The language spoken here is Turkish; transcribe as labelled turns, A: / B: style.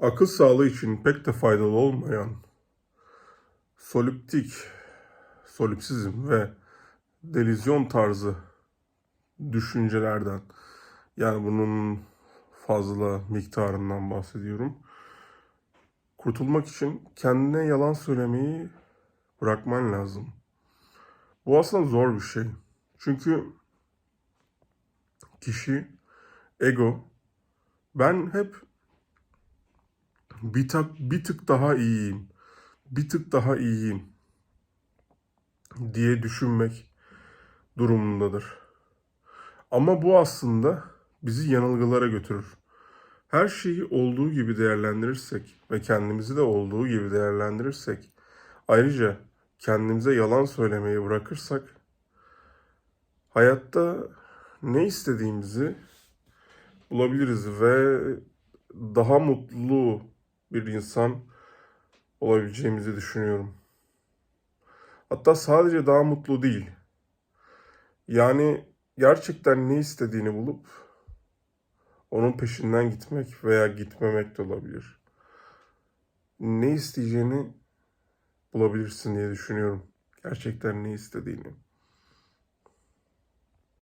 A: akıl sağlığı için pek de faydalı olmayan soliptik, solipsizm ve delizyon tarzı düşüncelerden yani bunun fazla miktarından bahsediyorum. Kurtulmak için kendine yalan söylemeyi bırakman lazım. Bu aslında zor bir şey. Çünkü kişi, ego, ben hep bir, tak, bir tık daha iyiyim, bir tık daha iyiyim diye düşünmek durumundadır. Ama bu aslında bizi yanılgılara götürür. Her şeyi olduğu gibi değerlendirirsek ve kendimizi de olduğu gibi değerlendirirsek, ayrıca kendimize yalan söylemeyi bırakırsak, hayatta ne istediğimizi bulabiliriz ve daha mutlu bir insan olabileceğimizi düşünüyorum. Hatta sadece daha mutlu değil. Yani gerçekten ne istediğini bulup onun peşinden gitmek veya gitmemek de olabilir. Ne isteyeceğini bulabilirsin diye düşünüyorum. Gerçekten ne istediğini.